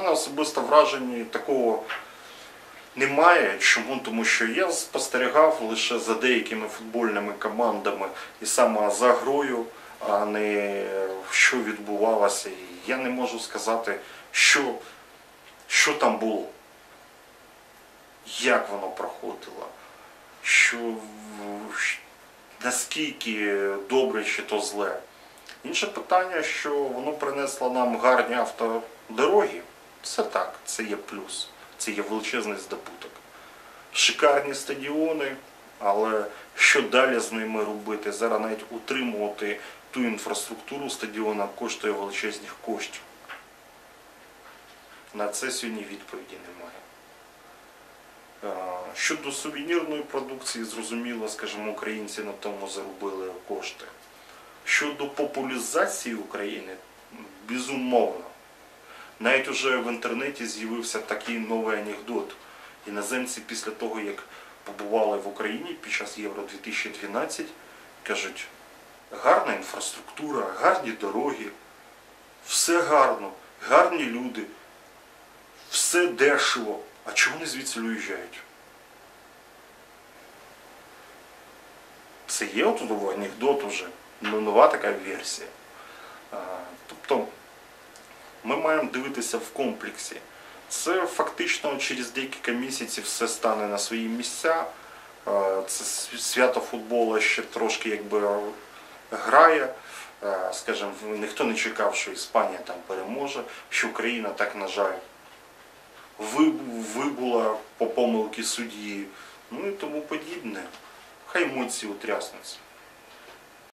особисто враження такого немає. Чому? Тому що я спостерігав лише за деякими футбольними командами і саме за грою, а не що відбувалося. І я не можу сказати, що, що там було, як воно проходило, що, наскільки добре чи то зле. Інше питання, що воно принесло нам гарні автодороги. Це так, це є плюс, це є величезний здобуток. Шикарні стадіони, але що далі з ними робити? Зараз навіть утримувати ту інфраструктуру стадіона коштує величезних коштів. На це сьогодні відповіді немає. Е, Щодо сувенірної продукції, зрозуміло, скажімо, українці на тому заробили кошти. Щодо популяризації України, безумовно. Навіть уже в інтернеті з'явився такий новий анекдот. Іноземці після того, як побували в Україні під час Євро 2012, кажуть, гарна інфраструктура, гарні дороги, все гарно, гарні люди, все дешево. А чому вони звідси уїжджають? Це є от анекдот уже, ну, нова така версія. Тобто ми маємо дивитися в комплексі. Це фактично через декілька місяців все стане на свої місця. Це свято футболу ще трошки якби грає. А, Скажімо, ніхто не чекав, що Іспанія там переможе, що Україна так, на жаль, вибула по помилки судді, ну і тому подібне. Хай емоції утряснуться.